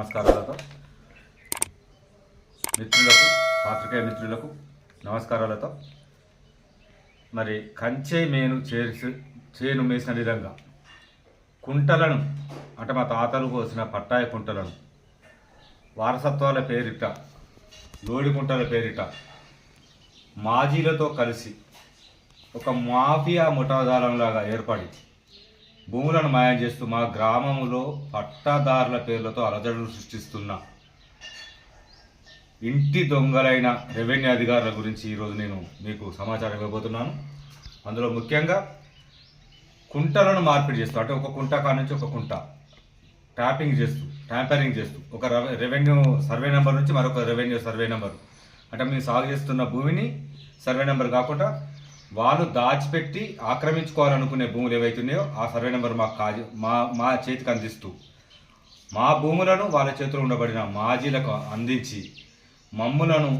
నమస్కారాలతో. మిత్రులకు పాత్రికేయ మిత్రులకు నమస్కారాలతో. మరి కంచె మేను చేసి చేను మేసిన విధంగా కుంటలను అంటే మా తాతలు కోసిన పట్టాయ కుంటలను వారసత్వాల పేరిట లోడి కుంటల పేరిట మాజీలతో కలిసి ఒక మాఫియా ముఠాదారంలాగా ఏర్పడి భూములను మాయం చేస్తూ మా గ్రామంలో పట్టాదారుల పేర్లతో అలజడులు సృష్టిస్తున్న ఇంటి దొంగలైన రెవెన్యూ అధికారుల గురించి ఈరోజు నేను మీకు సమాచారం ఇవ్వబోతున్నాను. అందులో ముఖ్యంగా కుంటలను మార్పిడి చేస్తూ అంటే ఒక కుంట కాడ నుంచి ఒక కుంట ట్యాపింగ్ చేస్తూ ట్యాంపరింగ్ చేస్తూ ఒక రెవెన్యూ సర్వే నెంబర్ నుంచి మరొక రెవెన్యూ సర్వే నెంబర్. అంటే మేము సాగు చేస్తున్న భూమిని సర్వే నెంబర్ కాకుండా వాళ్ళు దాచిపెట్టి ఆక్రమించుకోవాలనుకునే భూములు ఏవైతున్నాయో ఆ సర్వే నెంబర్ మాకు కాజు మా మా చేతికి అందిస్తూ. మా భూములను వాళ్ళ చేతిలో ఉండబడిన మాజీలకు అందించి మమ్ములను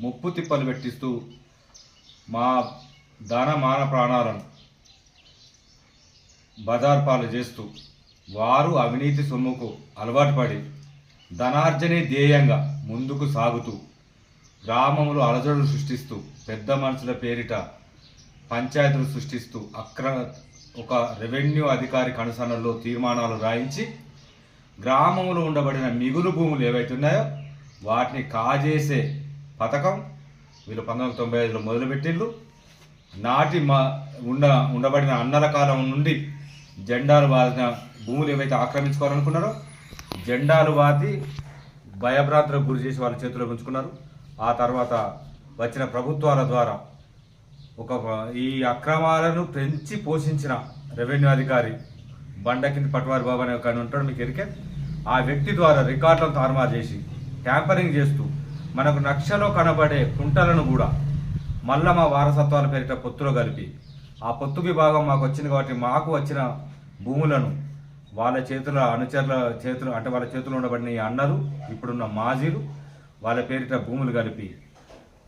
ముప్పు తిప్పలు పెట్టిస్తూ మా ధన మాన ప్రాణాలను బజార్పాలు చేస్తూ వారు అవినీతి సొమ్ముకు అలవాటు పడి ధనార్జనే ధ్యేయంగా ముందుకు సాగుతూ గ్రామంలో అలజడులు సృష్టిస్తూ పెద్ద మనుషుల పేరిట పంచాయతీలు సృష్టిస్తూ అక్ర ఒక రెవెన్యూ అధికారి కనుసనల్లో తీర్మానాలు రాయించి గ్రామంలో ఉండబడిన మిగులు భూములు ఏవైతే ఉన్నాయో వాటిని కాజేసే పథకం వీళ్ళు పంతొమ్మిది తొంభై ఐదులో మొదలుపెట్టిండ్రు నాటి మా ఉండ ఉండబడిన అన్నల కాలం నుండి జెండాలు వాదిన భూములు ఏవైతే ఆక్రమించుకోవాలనుకున్నారో జెండాలు వాది భయభ్రాంతులకు గురి చేసి వాళ్ళ చేతిలో ఉంచుకున్నారు. ఆ తర్వాత వచ్చిన ప్రభుత్వాల ద్వారా ఒక ఈ అక్రమాలను పెంచి పోషించిన రెవెన్యూ అధికారి బండకింది పట్వారి బాబు అనే ఒక ఉంటాడు మీకు ఎరికే. ఆ వ్యక్తి ద్వారా రికార్డులను తారుమారు చేసి ట్యాంపరింగ్ చేస్తూ మనకు నక్షలో కనబడే కుంటలను కూడా మళ్ళా మా వారసత్వాల పేరిట పొత్తులో కలిపి ఆ పొత్తు విభాగం మాకు వచ్చింది కాబట్టి మాకు వచ్చిన భూములను వాళ్ళ చేతుల అనుచరుల చేతులు అంటే వాళ్ళ చేతులు ఉండబడిన అన్నలు ఇప్పుడున్న మాజీలు వాళ్ళ పేరిట భూములు కలిపి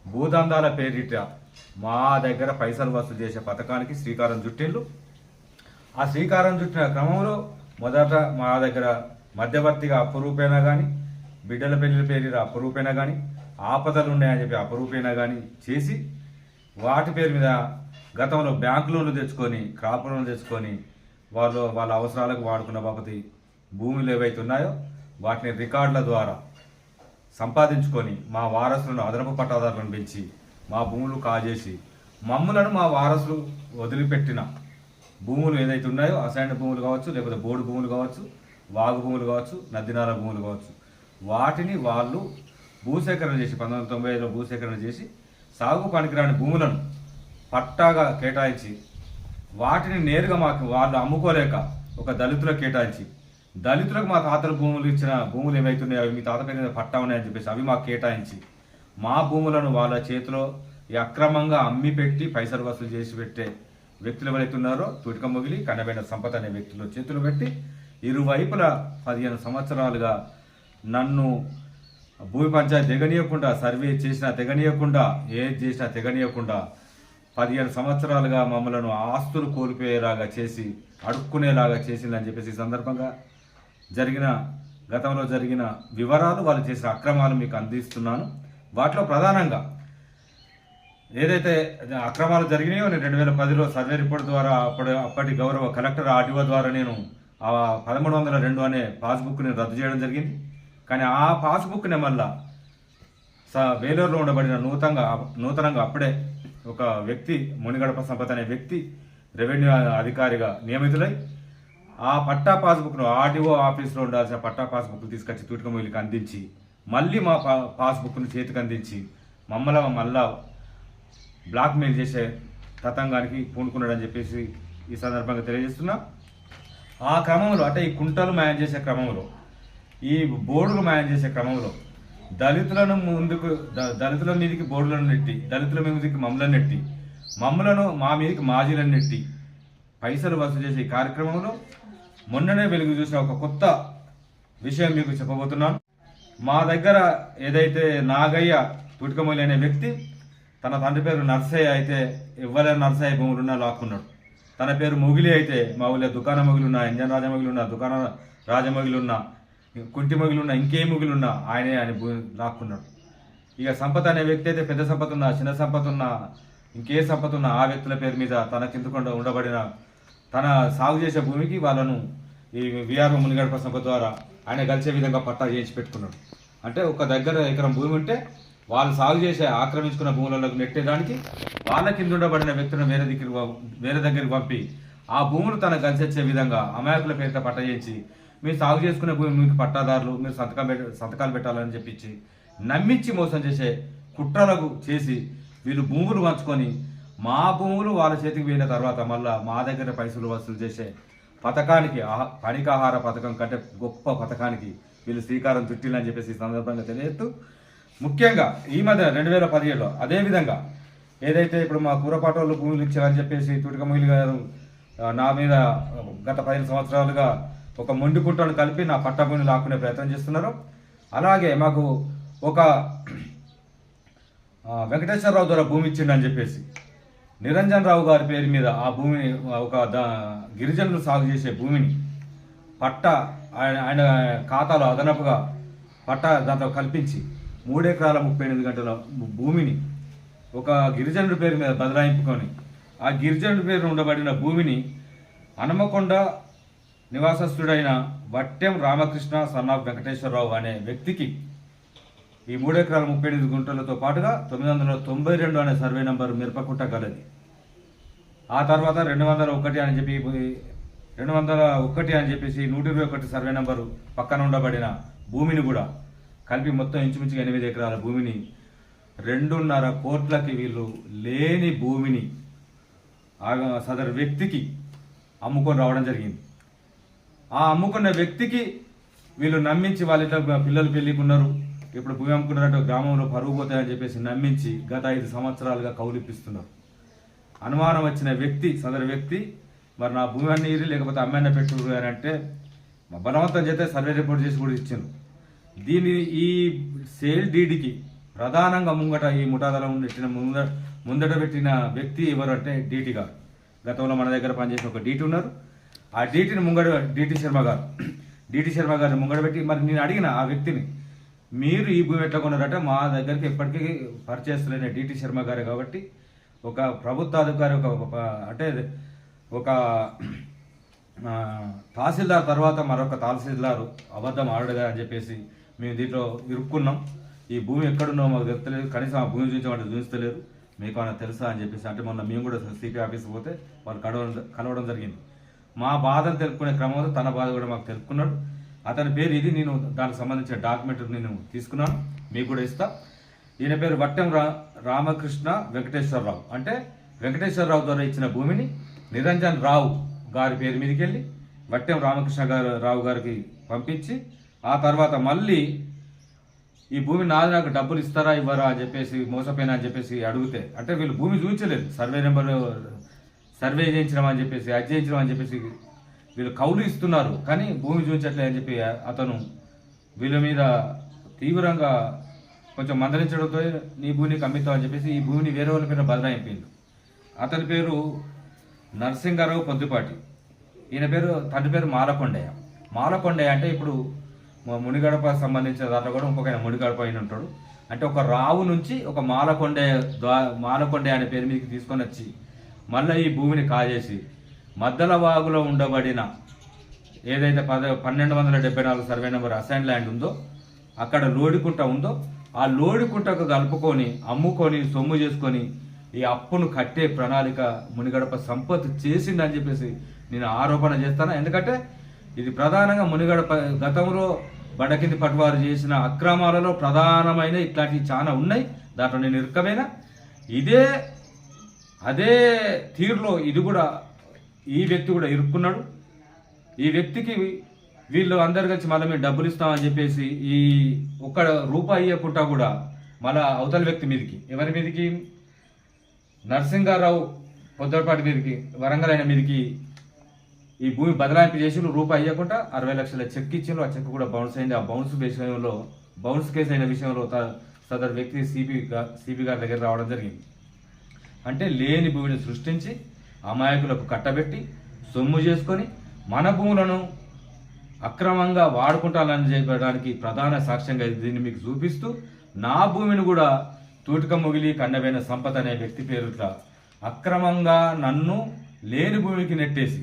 భూదందాల పేరిట మా దగ్గర పైసలు వసూలు చేసే పథకానికి శ్రీకారం చుట్టిళ్ళు ఆ శ్రీకారం చుట్టిన క్రమంలో మొదట మా దగ్గర మధ్యవర్తిగా అపురూపేనా కానీ బిడ్డల పెళ్ళి పేరు అపురూపేనా కానీ ఆపదలు ఉన్నాయని చెప్పి అపురూపేనా కానీ చేసి వాటి పేరు మీద గతంలో బ్యాంకు లోన్లు తెచ్చుకొని క్రాప్ లోన్లు తెచ్చుకొని వాళ్ళు వాళ్ళ అవసరాలకు వాడుకున్న బాపతి భూములు ఏవైతే ఉన్నాయో వాటిని రికార్డుల ద్వారా సంపాదించుకొని మా వారసులను అదనపు పట్టాదారులను పెంచి మా భూములు కాజేసి మమ్ములను మా వారసులు వదిలిపెట్టిన భూములు ఏదైతే ఉన్నాయో అసైన్ భూములు కావచ్చు లేకపోతే బోర్డు భూములు కావచ్చు వాగు భూములు కావచ్చు నదినాల భూములు కావచ్చు వాటిని వాళ్ళు భూసేకరణ చేసి పంతొమ్మిది తొంభై ఐదులో భూసేకరణ చేసి సాగు పనికిరాని భూములను పట్టాగా కేటాయించి వాటిని నేరుగా మాకు వాళ్ళు అమ్ముకోలేక ఒక దళితులకు కేటాయించి దళితులకు మా తాతల భూములు ఇచ్చిన భూములు ఏమైతున్నాయో అవి మీ తాత పేరు పట్టా ఉన్నాయని చెప్పేసి అవి మాకు కేటాయించి మా భూములను వాళ్ళ చేతిలో అక్రమంగా అమ్మి పెట్టి పైసలు వసూలు చేసి పెట్టే వ్యక్తులు ఎవరైతే ఉన్నారో తుటిక మొగిలి కనబైన సంపద అనే వ్యక్తులు చేతులు పెట్టి ఇరువైపుల పదిహేను సంవత్సరాలుగా నన్ను భూమి పంచాయతీ తెగనీయకుండా సర్వే చేసినా తెగనీయకుండా ఏది చేసినా తెగనీయకుండా పదిహేను సంవత్సరాలుగా మమ్మలను ఆస్తులు కోల్పోయేలాగా చేసి అడుక్కునేలాగా చేసిందని చెప్పేసి ఈ సందర్భంగా జరిగిన గతంలో జరిగిన వివరాలు వాళ్ళు చేసిన అక్రమాలు మీకు అందిస్తున్నాను. వాటిలో ప్రధానంగా ఏదైతే అక్రమాలు జరిగినాయో నేను రెండు వేల పదిలో సర్వే రిపోర్ట్ ద్వారా అప్పటి అప్పటి గౌరవ కలెక్టర్ ఆర్టీఓ ద్వారా నేను ఆ పదమూడు వందల రెండు అనే పాస్బుక్ని రద్దు చేయడం జరిగింది. కానీ ఆ పాస్బుక్ని మళ్ళా స వేలూరులో ఉండబడిన నూతనంగా నూతనంగా అప్పుడే ఒక వ్యక్తి మునిగడప సంపత్ అనే వ్యక్తి రెవెన్యూ అధికారిగా నియమితులై ఆ పట్టా పాస్బుక్ను ఆర్డీఓ ఆఫీస్లో ఉండాల్సిన పట్టా పాస్బుక్ తీసుకొచ్చి తూటికమూలికి అందించి మళ్ళీ మా పా పాస్బుక్ను చేతికి అందించి మమ్మల్ని మళ్ళా బ్లాక్మెయిల్ చేసే తతంగానికి పూనుకున్నాడని చెప్పేసి ఈ సందర్భంగా తెలియజేస్తున్నా. ఆ క్రమంలో అంటే ఈ కుంటలు మ్యాన్ చేసే క్రమంలో ఈ బోర్డులు మ్యాన్ చేసే క్రమంలో దళితులను ముందుకు దళితుల మీదకి బోర్డులను నెట్టి దళితుల మీదకి మమ్మలను నెట్టి మమ్మలను మా మీదకి మాజీలను నెట్టి పైసలు వసూలు చేసే ఈ కార్యక్రమంలో మొన్ననే వెలుగు చూసిన ఒక కొత్త విషయం మీకు చెప్పబోతున్నాను. మా దగ్గర ఏదైతే నాగయ్య పుట్టుకమూలి అనే వ్యక్తి తన తండ్రి పేరు నర్సయ్య అయితే ఇవ్వలేని నర్సయ్య భూములున్నా లాక్కున్నాడు. తన పేరు మొగిలి అయితే మా ఊళ్ళో దుకాణ మొగిలి ఉన్నా ఇంజన్ రాజమొగిలి ఉన్నా దుకాణ రాజమొగిలి ఉన్నా కుంటి మొగిలున్నా ఇంకే మొగిలున్నా ఆయనే ఆయన భూమి లాక్కున్నాడు. ఇక సంపద అనే వ్యక్తి అయితే పెద్ద సంపద ఉన్నా చిన్న సంపద ఉన్నా ఇంకే సంపద ఉన్నా ఆ వ్యక్తుల పేరు మీద తన కిందకుండా ఉండబడిన తన సాగు చేసే భూమికి వాళ్ళను ఈ విఆర్ఓ మునిగడప సంపద ద్వారా ఆయన కలిసే విధంగా పట్టా చేయించి పెట్టుకున్నాడు. అంటే ఒక దగ్గర ఎకరం భూమి ఉంటే వాళ్ళు సాగు చేసే ఆక్రమించుకున్న భూములకు నెట్టేదానికి వాళ్ళ కింద ఉండబడిన వ్యక్తులను వేరే దగ్గరికి వేరే దగ్గరికి పంపి ఆ భూములు తన కలిసి వచ్చే విధంగా అమాయకుల పేరుతో పట్ట చేయించి మీరు సాగు చేసుకునే భూమి మీకు పట్టాదారులు మీరు సంతకం పెట్ట సంతకాలు పెట్టాలని చెప్పించి నమ్మించి మోసం చేసే కుట్రలకు చేసి వీళ్ళు భూములు పంచుకొని మా భూములు వాళ్ళ చేతికి పోయిన తర్వాత మళ్ళీ మా దగ్గర పైసలు వసూలు చేసే పథకానికి ఆహా- పనికాహార పథకం కంటే గొప్ప పథకానికి వీళ్ళు శ్రీకారం చుట్టిలని చెప్పేసి ఈ సందర్భంగా తెలియజేస్తూ ముఖ్యంగా ఈ మధ్య రెండు వేల పదిహేడులో అదేవిధంగా ఏదైతే ఇప్పుడు మా కూరపాట వాళ్ళు భూములు ఇచ్చారని చెప్పేసి తుటిక గారు నా మీద గత పదిహేను సంవత్సరాలుగా ఒక మొండి కుట్రను కలిపి నా పట్టా భూమిని లాక్కునే ప్రయత్నం చేస్తున్నారు. అలాగే మాకు ఒక వెంకటేశ్వరరావు ద్వారా భూమి ఇచ్చిండని చెప్పేసి నిరంజన్ రావు గారి పేరు మీద ఆ భూమిని ఒక ద- గిరిజనులు సాగు చేసే భూమిని పట్ట ఆయన ఆయన ఖాతాలో అదనపుగా పట్ట దాంట్లో కల్పించి మూడెకరాల ముప్పై ఎనిమిది గంటల భూమిని ఒక గిరిజనుడి పేరు మీద బదలాయింపుకొని ఆ గిరిజనుడి పేరు ఉండబడిన భూమిని హనుమకొండ నివాసస్థుడైన వట్టెం రామకృష్ణ సన్ ఆఫ్ వెంకటేశ్వరరావు అనే వ్యక్తికి ఈ మూడు ఎకరాల ముప్పై ఎనిమిది గుంటలతో పాటుగా తొమ్మిది వందల తొంభై రెండు అనే సర్వే నంబర్ మిరపకుట్ట గలది. ఆ తర్వాత రెండు వందల ఒకటి అని చెప్పి రెండు వందల ఒకటి అని చెప్పేసి నూట ఇరవై ఒకటి సర్వే నంబరు పక్కన ఉండబడిన భూమిని కూడా కలిపి మొత్తం ఇంచుమించుగా ఎనిమిది ఎకరాల భూమిని రెండున్నర కోట్లకి వీళ్ళు లేని భూమిని సదరు వ్యక్తికి అమ్ముకొని రావడం జరిగింది. ఆ అమ్ముకున్న వ్యక్తికి వీళ్ళు నమ్మించి వాళ్ళ పిల్లలు పెళ్ళికి ఉన్నారు. ఇప్పుడు భూమి అమ్ముకున్నట్టు గ్రామంలో పరుగు పోతాయని చెప్పేసి నమ్మించి గత ఐదు సంవత్సరాలుగా కౌలిపిస్తున్నారు అనుమానం వచ్చిన వ్యక్తి సదరు వ్యక్తి మరి నా భూమి అన్ని లేకపోతే అమ్మాయిన పెట్టు అని అంటే మా బలవంతం చేస్తే సర్వే రిపోర్ట్ చేసి కూడా ఇచ్చాను దీని ఈ సేల్ డీడీకి ప్రధానంగా ముంగట ఈ ముఠాదళం పెట్టిన ముందట ముందట పెట్టిన వ్యక్తి ఎవరు అంటే డీటీ గారు. గతంలో మన దగ్గర పనిచేసిన ఒక డీటీ ఉన్నారు. ఆ డీటీని ముంగడ డీటీ శర్మ గారు. డీటీ శర్మ గారిని ముంగడ పెట్టి మరి నేను అడిగిన ఆ వ్యక్తిని మీరు ఈ భూమి ఎట్లా కొన్నారట? మా దగ్గరికి ఎప్పటికీ పరిచయస్తులైన డిటి శర్మ గారు కాబట్టి ఒక ప్రభుత్వ అధికారి ఒక అంటే ఒక తహసీల్దార్ తర్వాత మరొక తహసీల్దార్ అబద్ధం ఆడగా అని చెప్పేసి మేము దీంట్లో ఇరుక్కున్నాం. ఈ భూమి ఎక్కడున్నో మాకు తెలుస్తలేదు కనీసం ఆ భూమి చూసి వాళ్ళు చూస్తలేరు మీకు ఏమైనా తెలుసా అని చెప్పేసి అంటే మొన్న మేము కూడా సిపి ఆఫీస్ పోతే వాళ్ళు కలవడం కలవడం జరిగింది. మా బాధను తెలుపుకునే క్రమంలో తన బాధ కూడా మాకు తెలుపుకున్నాడు. అతని పేరు ఇది నేను దానికి సంబంధించిన డాక్యుమెంట్ నేను తీసుకున్నాను మీకు కూడా ఇస్తా. ఈయన పేరు వట్టం రా రామకృష్ణ వెంకటేశ్వరరావు. అంటే వెంకటేశ్వరరావు ద్వారా ఇచ్చిన భూమిని నిరంజన్ రావు గారి పేరు మీదకి వెళ్ళి వట్టెం రామకృష్ణ గారు రావు గారికి పంపించి ఆ తర్వాత మళ్ళీ ఈ భూమి నాది నాకు డబ్బులు ఇస్తారా ఇవ్వరా అని చెప్పేసి మోసపోయినా అని చెప్పేసి అడిగితే అంటే వీళ్ళు భూమి చూపించలేదు. సర్వే నెంబర్ సర్వే చేయించడం అని చెప్పేసి అది అని చెప్పేసి వీళ్ళు కౌలు ఇస్తున్నారు కానీ భూమి చూపించట్లేదు అని చెప్పి అతను వీళ్ళ మీద తీవ్రంగా కొంచెం మందలించడంతో నీ భూమిని కమ్మితావు అని చెప్పేసి ఈ భూమిని వేరే వాళ్ళ పేరు బదలాయింపిండు. అతని పేరు నరసింహారావు పొద్దుపాటి. ఈయన పేరు తండ్రి పేరు మాలకొండయ్య. మాలకొండయ్య అంటే ఇప్పుడు మునిగడప సంబంధించిన దాంట్లో కూడా ఇంకొక ఆయన మునిగడప అయిన ఉంటాడు. అంటే ఒక రావు నుంచి ఒక మాలకొండయ్య ద్వా మాలకొండే అనే పేరు మీదకి తీసుకొని వచ్చి మళ్ళీ ఈ భూమిని కాజేసి మద్దల వాగులో ఉండబడిన ఏదైతే పద పన్నెండు వందల డెబ్బై నాలుగు సర్వే నెంబర్ అసైన్ ల్యాండ్ ఉందో అక్కడ లోడికుంట ఉందో ఆ లోడికుంటకు కలుపుకొని అమ్ముకొని సొమ్ము చేసుకొని ఈ అప్పును కట్టే ప్రణాళిక మునిగడప సంపత్ చేసిందని చెప్పేసి నేను ఆరోపణ చేస్తాను. ఎందుకంటే ఇది ప్రధానంగా మునిగడప గతంలో బడకింది పట్వారు చేసిన అక్రమాలలో ప్రధానమైన ఇట్లాంటివి చాలా ఉన్నాయి. దాంట్లో నేను ఇరుకమైన ఇదే అదే తీరులో ఇది కూడా ఈ వ్యక్తి కూడా ఇరుక్కున్నాడు. ఈ వ్యక్తికి వీళ్ళు అందరు కలిసి మళ్ళీ మేము డబ్బులు ఇస్తామని చెప్పేసి ఈ ఒక్క రూపాయి ఇవ్వకుండా కూడా మళ్ళా అవతల వ్యక్తి మీదకి ఎవరి మీదకి? నరసింగారావు పొద్దపాటి మీదకి వరంగల్ అయిన మీదకి ఈ భూమి బదలాయింపు చేసి రూపాయి ఇవ్వకుండా అరవై లక్షల చెక్ ఇచ్చిండ్రు. ఆ చెక్ కూడా బౌన్స్ అయింది. ఆ బౌన్స్ విషయంలో బౌన్స్ కేసు అయిన విషయంలో త- సదరు వ్యక్తి సిపి సిపి గారి దగ్గర రావడం జరిగింది. అంటే లేని భూమిని సృష్టించి అమాయకులకు కట్టబెట్టి సొమ్ము చేసుకొని మన భూములను అక్రమంగా వాడుకుంటానని చెప్పడానికి ప్రధాన సాక్ష్యంగా దీన్ని మీకు చూపిస్తూ నా భూమిని కూడా తూటిక ముగిలి కండబైన సంపద అనే వ్యక్తి పేరుట అక్రమంగా నన్ను లేని భూమికి నెట్టేసి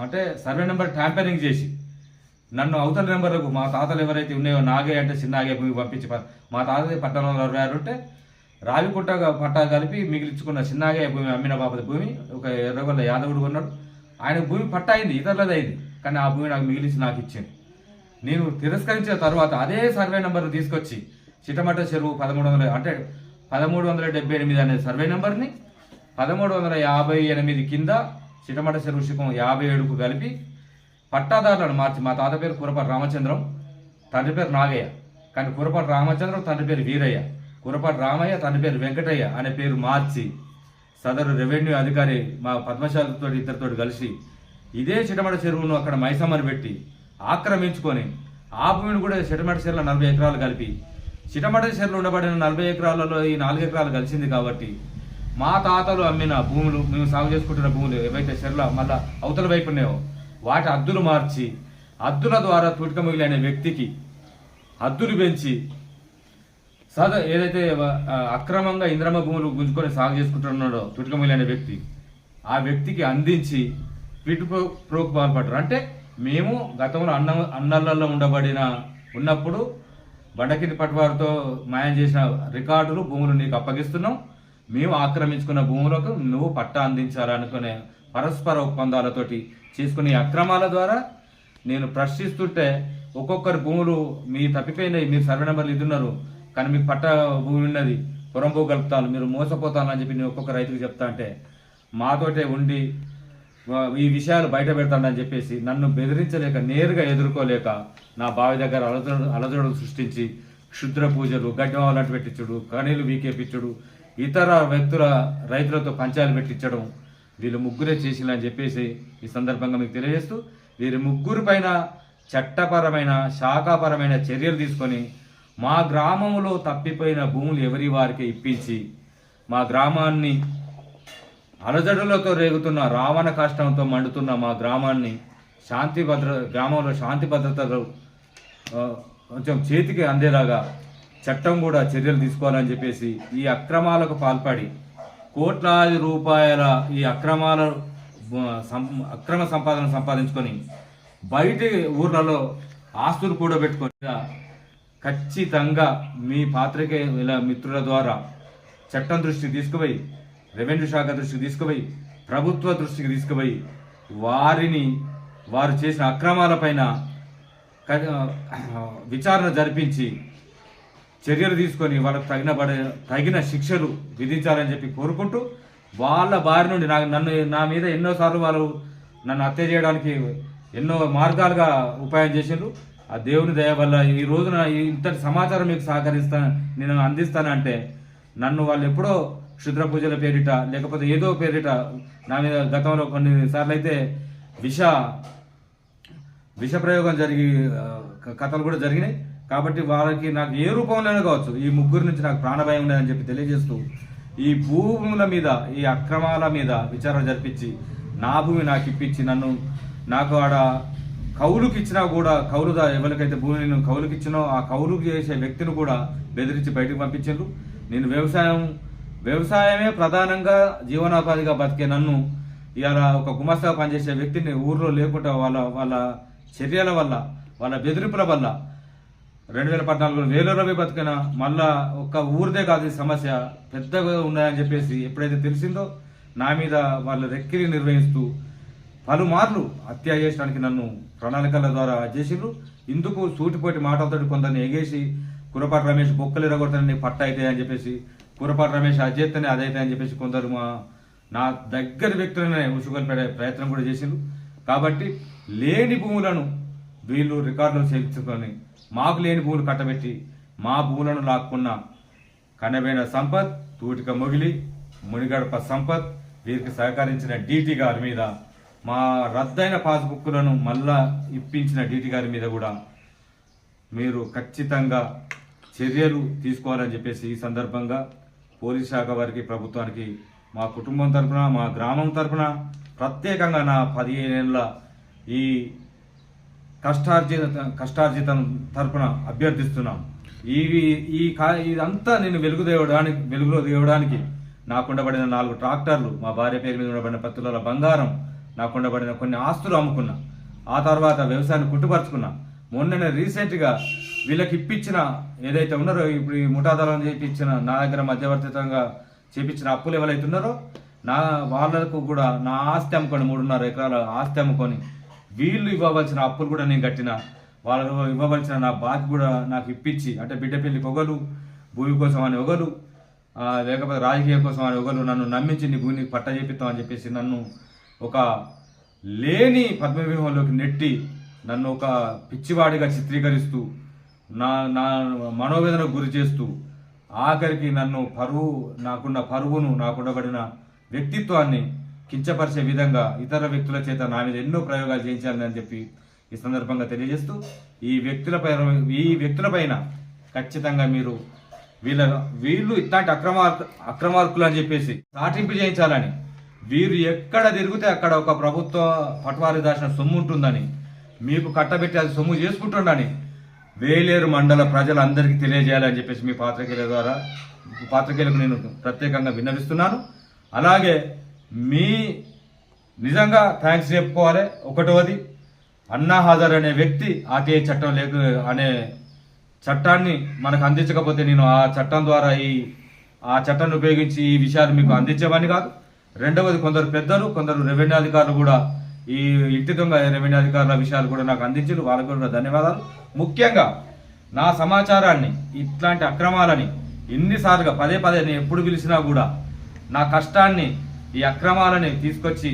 అంటే సర్వే నెంబర్ ట్యాంపరింగ్ చేసి నన్ను అవతల నెంబర్లకు మా తాతలు ఎవరైతే ఉన్నాయో నాగే అంటే చిన్నాగే భూమి పంపించి మా తాతది పట్టణంలో వందల అరవై ఆరు ఉంటే రావికుంట పట్టా కలిపి మిగిలించుకున్న చిన్నగా భూమి అమ్మిన బాపతి భూమి ఒక ఎర్రగొల్ల యాదవుడు కొన్నాడు. ఆయన భూమి పట్టా అయింది ఇతరులది అయింది కానీ ఆ భూమి నాకు మిగిలించి నాకు ఇచ్చింది. నేను తిరస్కరించిన తర్వాత అదే సర్వే నెంబర్ తీసుకొచ్చి చిట్టమట్ట చెరువు పదమూడు వందల అంటే పదమూడు వందల డెబ్బై ఎనిమిది అనే సర్వే నెంబర్ని పదమూడు వందల యాభై ఎనిమిది కింద చిట్టమట్ట చెరువు శిఖం యాభై ఏడుకు కలిపి పట్టాదారులను మార్చి మా తాత పేరు కురపాటి రామచంద్రం తండ్రి పేరు నాగయ్య. కానీ కురపాటి రామచంద్రం తండ్రి పేరు వీరయ్య. కురపాటి రామయ్య తన పేరు వెంకటయ్య అనే పేరు మార్చి సదరు రెవెన్యూ అధికారి మా పద్మశాలతో ఇద్దరితో కలిసి ఇదే చిటమట చెరువును అక్కడ మైసమ్మని పెట్టి ఆక్రమించుకొని ఆ భూమిని కూడా చిటమడ చెరువులో నలభై ఎకరాలు కలిపి చిటమట చెరువులు ఉండబడిన నలభై ఎకరాలలో ఈ నాలుగు ఎకరాలు కలిసింది కాబట్టి మా తాతలు అమ్మిన భూములు మేము సాగు చేసుకుంటున్న భూములు ఏవైతే చెరువుల మళ్ళా అవతల వైపు ఉన్నాయో వాటి అద్దులు మార్చి అద్దుల ద్వారా తుటిక మిగిలి అనే వ్యక్తికి హద్దులు పెంచి సాగ ఏదైతే అక్రమంగా ఇంద్రమ భూములు గుంజుకొని సాగు చేసుకుంటున్నాడో తుటికమిల్లి అనే వ్యక్తి ఆ వ్యక్తికి అందించి పిటు ప్రోకు పాల్పడ్డారు. అంటే మేము గతంలో అన్న అన్నలలో ఉండబడిన ఉన్నప్పుడు బండకింది పట్టువారితో మాయం చేసిన రికార్డులు భూములు నీకు అప్పగిస్తున్నాం. మేము ఆక్రమించుకున్న భూములకు నువ్వు పట్టా అందించాలనుకునే పరస్పర ఒప్పందాలతోటి చేసుకునే అక్రమాల ద్వారా నేను ప్రశ్నిస్తుంటే ఒక్కొక్కరి భూములు మీ తప్పిపోయినాయి మీరు సర్వే నెంబర్లు ఇస్తున్నారు కానీ మీకు పట్ట భూమి ఉన్నది పొరంబో కలుపుతాను మీరు మోసపోతానని చెప్పి నేను ఒక్కొక్క రైతుకు చెప్తా అంటే మాతోటే ఉండి ఈ విషయాలు బయట పెడతానని చెప్పేసి నన్ను బెదిరించలేక నేరుగా ఎదుర్కోలేక నా బావి దగ్గర అలజడు అలజడులు సృష్టించి క్షుద్ర పూజలు గడ్డం అలాంటి పెట్టించుడు కణీలు వీకేపించుడు ఇతర వ్యక్తుల రైతులతో పంచాలు పెట్టించడం వీళ్ళు ముగ్గురే చేసిందని చెప్పేసి ఈ సందర్భంగా మీకు తెలియజేస్తూ వీరి ముగ్గురు పైన చట్టపరమైన శాఖాపరమైన చర్యలు తీసుకొని మా గ్రామంలో తప్పిపోయిన భూములు ఎవరి వారికి ఇప్పించి మా గ్రామాన్ని అలజడులతో రేగుతున్న రావణ కష్టంతో మండుతున్న మా గ్రామాన్ని శాంతి భద్ర గ్రామంలో శాంతి భద్రతలు కొంచెం చేతికి అందేలాగా చట్టం కూడా చర్యలు తీసుకోవాలని చెప్పేసి ఈ అక్రమాలకు పాల్పడి కోట్లాది రూపాయల ఈ అక్రమాల సం- అక్రమ సంపాదన సంపాదించుకొని బయట ఊర్లలో ఆస్తులు కూడబెట్టుకొని ఖచ్చితంగా మీ పాత్రికేయుల మిత్రుల ద్వారా చట్టం దృష్టికి తీసుకుపోయి రెవెన్యూ శాఖ దృష్టికి తీసుకుపోయి ప్రభుత్వ దృష్టికి తీసుకుపోయి వారిని వారు చేసిన అక్రమాలపైన విచారణ జరిపించి చర్యలు తీసుకొని వాళ్ళకు తగిన పడే తగిన శిక్షలు విధించాలని చెప్పి కోరుకుంటూ వాళ్ళ బారి నుండి నా నన్ను నా మీద ఎన్నోసార్లు వాళ్ళు నన్ను హత్య చేయడానికి ఎన్నో మార్గాలుగా ఉపాయం చేసిండ్రు. ఆ దేవుని దయ వల్ల ఈ రోజున ఇంతటి సమాచారం మీకు సహకరిస్తాను నేను అందిస్తానంటే నన్ను వాళ్ళు ఎప్పుడో క్షుద్ర పూజల పేరిట లేకపోతే ఏదో పేరిట నా మీద గతంలో కొన్ని సార్లు అయితే విష విష ప్రయోగం జరిగి కథలు కూడా జరిగినాయి. కాబట్టి వారికి నాకు ఏ రూపంలోనే కావచ్చు ఈ ముగ్గురు నుంచి నాకు ప్రాణభయం లేదని చెప్పి తెలియజేస్తూ ఈ భూముల మీద ఈ అక్రమాల మీద విచారణ జరిపించి నా భూమి నాకు ఇప్పించి నన్ను నాకు ఆడ కౌలుకి ఇచ్చినా కూడా కౌలు ఎవరికైతే భూమిని నేను కౌలుకి ఇచ్చినో ఆ కౌలుకి చేసే వ్యక్తిని కూడా బెదిరించి బయటకు పంపించారు నేను వ్యవసాయం వ్యవసాయమే ప్రధానంగా జీవనోపాధిగా బతికే నన్ను ఇవాళ ఒక గుమస్తా పనిచేసే వ్యక్తిని ఊర్లో లేకుండా వాళ్ళ వాళ్ళ చర్యల వల్ల వాళ్ళ బెదిరింపుల వల్ల రెండు వేల పద్నాలుగులో వేలూరవి బతికిన మళ్ళా ఒక్క ఊరిదే కాదు ఈ సమస్య పెద్దగా ఉన్నాయని చెప్పేసి ఎప్పుడైతే తెలిసిందో నా మీద వాళ్ళ రెక్కిరి నిర్వహిస్తూ పలుమార్లు హత్య చేయడానికి నన్ను ప్రణాళికల ద్వారా చేసిండ్రు. ఇందుకు సూటిపోటి మాటలతో కొందరిని ఎగేసి కురపాటి రమేష్ బొక్కలు ఎరగొడతానని పట్ట అయితే అని చెప్పేసి కురపాటి రమేష్ అజేత్తనే అదైతే అని చెప్పేసి కొందరు మా నా దగ్గర వ్యక్తులనే ఉసుగొల్పే ప్రయత్నం కూడా చేసిండ్రు. కాబట్టి లేని భూములను వీళ్ళు రికార్డులు చేర్చుకొని మాకు లేని భూములు కట్టబెట్టి మా భూములను లాక్కున్న కనబేడ సంపత్ తూటిక మొగిలి మునిగడప సంపత్ వీరికి సహకరించిన డీటీ గారి మీద మా రద్దయిన పాస్బుక్లను మళ్ళా ఇప్పించిన డీటీ గారి మీద కూడా మీరు ఖచ్చితంగా చర్యలు తీసుకోవాలని చెప్పేసి ఈ సందర్భంగా పోలీస్ శాఖ వారికి ప్రభుత్వానికి మా కుటుంబం తరఫున మా గ్రామం తరఫున ప్రత్యేకంగా నా పదిహేనేళ్ళ ఈ కష్టార్జిత కష్టార్జితం తరపున అభ్యర్థిస్తున్నాం. ఇవి ఈ కా ఇదంతా నేను వెలుగు దేవడానికి వెలుగులో దేవడానికి నాకు ఉండబడిన నాలుగు ట్రాక్టర్లు మా భార్య పేరు మీద ఉండబడిన పత్తుల బంగారం నాకు ఉండబడిన కొన్ని ఆస్తులు అమ్ముకున్నా. ఆ తర్వాత వ్యవసాయాన్ని కుట్టుపరుచుకున్నా. మొన్ననే రీసెంట్గా వీళ్ళకి ఇప్పించిన ఏదైతే ఉన్నారో ఇప్పుడు ఈ ముఠాదళం చేపించిన నా దగ్గర మధ్యవర్తితంగా చేపించిన అప్పులు ఎవరైతే ఉన్నారో నా వాళ్ళకు కూడా నా ఆస్తి అమ్ముకొని మూడున్నర ఎకరాల ఆస్తి అమ్ముకొని వీళ్ళు ఇవ్వవలసిన అప్పులు కూడా నేను కట్టిన. వాళ్ళు ఇవ్వవలసిన నా బాధ కూడా నాకు ఇప్పించి అంటే బిడ్డ పెళ్ళికి ఒకరు భూమి కోసం అని ఒకరు లేకపోతే రాజకీయం కోసం అని ఒకరు నన్ను నమ్మించి నీ భూమిని పట్ట చేపిస్తామని చెప్పేసి నన్ను ఒక లేని పద్మవ్యూహంలోకి నెట్టి నన్ను ఒక పిచ్చివాడిగా చిత్రీకరిస్తూ నా నా మనోవేదనకు గురి చేస్తూ ఆఖరికి నన్ను పరువు నాకున్న పరువును నాకుండబడిన వ్యక్తిత్వాన్ని కించపరిచే విధంగా ఇతర వ్యక్తుల చేత నా మీద ఎన్నో ప్రయోగాలు చేయించాలని అని చెప్పి ఈ సందర్భంగా తెలియజేస్తూ ఈ వ్యక్తులపై ఈ వ్యక్తులపైన ఖచ్చితంగా మీరు వీళ్ళ వీళ్ళు ఇట్లాంటి అక్రమార్ అక్రమార్కులు అని చెప్పేసి సాటింపు చేయించాలని వీరు ఎక్కడ తిరిగితే అక్కడ ఒక ప్రభుత్వ పట్వారి దాచిన సొమ్ము ఉంటుందని మీకు కట్టబెట్టి అది సొమ్ము చేసుకుంటుండని వేలేరు మండల ప్రజలందరికీ తెలియజేయాలని చెప్పేసి మీ పాత్రికేయుల ద్వారా పాత్రికేయులకు నేను ప్రత్యేకంగా విన్నవిస్తున్నాను. అలాగే మీ నిజంగా థ్యాంక్స్ చెప్పుకోవాలి. ఒకటవది అన్నా హాజర్ అనే వ్యక్తి ఆర్టీఐ చట్టం లేక అనే చట్టాన్ని మనకు అందించకపోతే నేను ఆ చట్టం ద్వారా ఈ ఆ చట్టాన్ని ఉపయోగించి ఈ విషయాలు మీకు అందించేవాడిని కాదు. రెండవది కొందరు పెద్దలు కొందరు రెవెన్యూ అధికారులు కూడా ఈ ఇంటి దొంగ రెవెన్యూ అధికారుల విషయాలు కూడా నాకు అందించారు. వాళ్ళకు కూడా ధన్యవాదాలు. ముఖ్యంగా నా సమాచారాన్ని ఇట్లాంటి అక్రమాలని ఎన్నిసార్లుగా పదే పదే నేను ఎప్పుడు పిలిచినా కూడా నా కష్టాన్ని ఈ అక్రమాలని తీసుకొచ్చి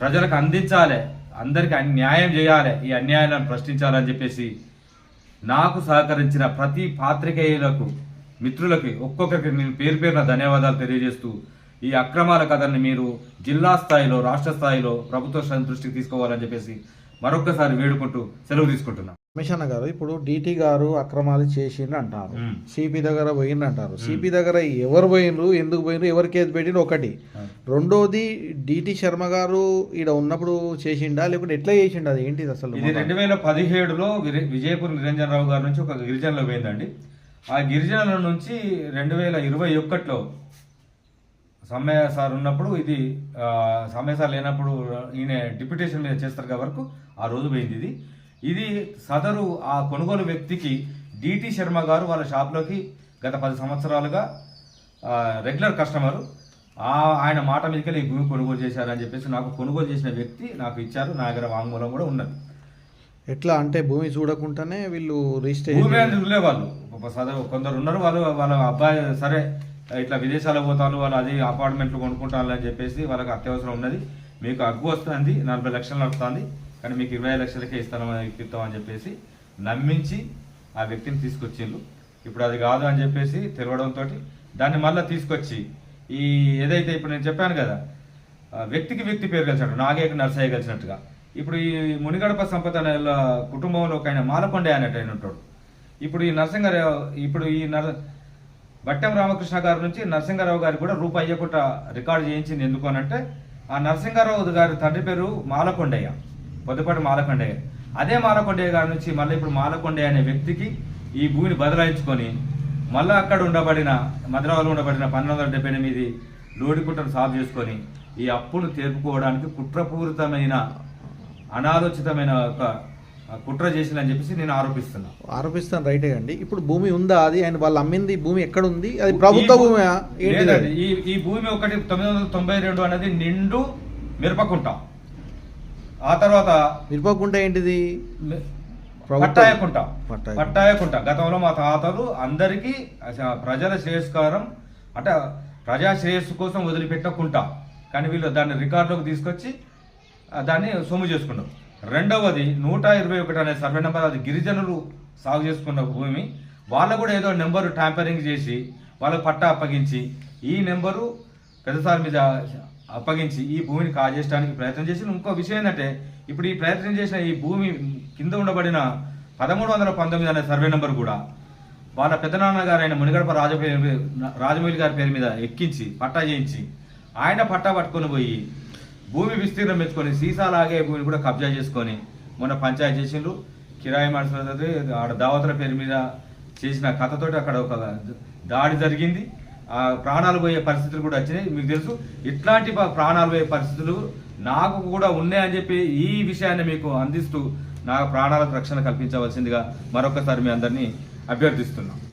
ప్రజలకు అందించాలి అందరికీ న్యాయం చేయాలి ఈ అన్యాయాలను ప్రశ్నించాలని చెప్పేసి నాకు సహకరించిన ప్రతి పాత్రికేయులకు మిత్రులకి ఒక్కొక్కరికి నేను పేరు పేరున ధన్యవాదాలు తెలియజేస్తూ ఈ అక్రమాల కథని మీరు జిల్లా స్థాయిలో రాష్ట్ర స్థాయిలో ప్రభుత్వ దృష్టికి తీసుకోవాలని చెప్పేసి మరొక్కసారి వేడుకుంటూ సెలవు తీసుకుంటున్నా. మిషన్ గారు ఇప్పుడు డిటి గారు అక్రమాలు చేసిండ్రు అంటారు. సిపి దగ్గర పోయిండ్రు అంటారు. సిపి దగ్గర ఎవరు పోయినరు ఎందుకు పోయినరు ఎవరు కేసు పెట్టిండ్రు ఒకటి. రెండోది డిటి శర్మ గారు ఈడ ఉన్నప్పుడు చేసిండా లేకుంటే ఎట్లా చేసిండు అది? ఏంటిది అసలు ఇది రెండు వేల పదిహేడులో విజయపురం నిరంజనరావు గారి నుంచి ఒక గిరిజనలో పోయిందండి. ఆ గిరిజనుల నుంచి రెండు వేల ఇరవై ఒకటిలో సమ్మయ్య సార్ ఉన్నప్పుడు ఇది సమ్మయ్య సార్ లేనప్పుడు ఈయన డిప్యూటేషన్ మీద చేస్తారు కాబట్టి ఆ రోజు పోయింది ఇది. ఇది సదరు ఆ కొనుగోలు వ్యక్తికి డిటి శర్మ గారు వాళ్ళ షాప్లోకి గత పది సంవత్సరాలుగా రెగ్యులర్ కస్టమర్ ఆ ఆయన మాట మీదకి ఈ భూమి కొనుగోలు చేశారని చెప్పేసి నాకు కొనుగోలు చేసిన వ్యక్తి నాకు ఇచ్చారు నా దగ్గర వాంగ్మూలం కూడా ఉన్నది. ఎట్లా అంటే భూమి చూడకుండానే వీళ్ళు భూమి అని ఉండేవాళ్ళు ఒక చదువు కొందరు ఉన్నారు వాళ్ళు వాళ్ళ అబ్బాయి సరే ఇట్లా విదేశాలకు పోతాను వాళ్ళు అది అపార్ట్మెంట్లు కొనుక్కుంటాను అని చెప్పేసి వాళ్ళకి అత్యవసరం ఉన్నది. మీకు అగ్గు వస్తుంది నలభై లక్షలు నడుస్తుంది కానీ మీకు ఇరవై లక్షలకే ఇస్తాను ఇప్పిస్తాం అని చెప్పేసి నమ్మించి ఆ వ్యక్తిని తీసుకొచ్చిండ్రు. ఇప్పుడు అది కాదు అని చెప్పేసి తెలవడంతో దాన్ని మళ్ళీ తీసుకొచ్చి ఈ ఏదైతే ఇప్పుడు నేను చెప్పాను కదా వ్యక్తికి వ్యక్తి పేరు కలిసినట్టు నాగేక నర్సయ్య కలిసినట్టుగా. ఇప్పుడు ఈ మునిగడప సంపద అనే కుటుంబంలో ఒక ఆయన మాలకొండే అనేట ఉంటాడు. ఇప్పుడు ఈ నరసింహారావు ఇప్పుడు ఈ నర బట్టెం రామకృష్ణ గారి నుంచి నరసింహారావు గారు కూడా రూపాయి ఇవ్వకుండా రికార్డు చేయించింది ఎందుకు అనంటే ఆ నరసింహారావు గారి తండ్రి పేరు మాలకొండయ్య పొద్దుపాటి మాలకొండయ్య. అదే మాలకొండయ్య గారి నుంచి మళ్ళీ ఇప్పుడు మాలకొండయ్య అనే వ్యక్తికి ఈ భూమిని బదలాయించుకొని మళ్ళీ అక్కడ ఉండబడిన మద్రాసులో ఉండబడిన పన్నెండు వందల డెబ్బై ఎనిమిది సాగు చేసుకొని ఈ అప్పును తీర్పుకోవడానికి కుట్రపూరితమైన అనాలోచితమైన ఒక కుట్ర చేసిందని చెప్పేసి నేను ఆరోపిస్తున్నా. ఆరోపిస్తాను రైటే అండి. ఇప్పుడు భూమి ఉందా అది? ఆయన వాళ్ళు అమ్మింది భూమి ఎక్కడ ఉంది అది ప్రభుత్వ భూమి? ఈ ఈ భూమి ఒకటి తొమ్మిది వందల తొంభై రెండు అనేది నిండు మిరపకుంట. ఆ తర్వాత మిరపకుంట ఏంటిది? పట్టాయకుంట. పట్టాయ- పట్టాయకుంట. గతంలో మా తాతలు అందరికీ ప్రజల శ్రేయస్కారం అంటే ప్రజా శ్రేయస్సు కోసం వదిలిపెట్టకుంట కానీ వీళ్ళు దాన్ని రికార్డులోకి తీసుకొచ్చి దాన్ని సొమ్ము చేసుకున్నారు. రెండవది నూట ఇరవై ఒకటి అనే సర్వే నెంబర్ అది గిరిజనులు సాగు చేసుకున్న భూమి. వాళ్ళు కూడా ఏదో నెంబరు ట్యాంపరింగ్ చేసి వాళ్ళకు పట్టా అప్పగించి ఈ నెంబరు పెద్దసారి మీద అప్పగించి ఈ భూమిని కాజేయడానికి ప్రయత్నం చేసి ఇంకో విషయం ఏంటంటే ఇప్పుడు ఈ ప్రయత్నం చేసిన ఈ భూమి కింద ఉండబడిన పదమూడు వందల పంతొమ్మిది అనే సర్వే నెంబర్ కూడా వాళ్ళ పెద్దనాన్న గారు ఆయన మునిగడప రాజ రాజమౌళి గారి పేరు మీద ఎక్కించి పట్టా చేయించి ఆయన పట్టా పట్టుకొని పోయి భూమి విస్తీర్ణం పెంచుకొని సీసాలాగే భూమిని కూడా కబ్జా చేసుకొని మొన్న పంచాయతీ చేసిండ్రు. కిరాయి మనుషులతో ఆడ దావతుల పేరు మీద చేసిన కథతోటి అక్కడ ఒక దాడి జరిగింది. ఆ ప్రాణాలు పోయే పరిస్థితులు కూడా వచ్చినాయి. మీకు తెలుసు ఇట్లాంటి ప్రాణాలు పోయే పరిస్థితులు నాకు కూడా ఉన్నాయని చెప్పి ఈ విషయాన్ని మీకు అందిస్తూ నా ప్రాణాలకు రక్షణ కల్పించవలసిందిగా మరొకసారి మీ అందరినీ అభ్యర్థిస్తున్నాం.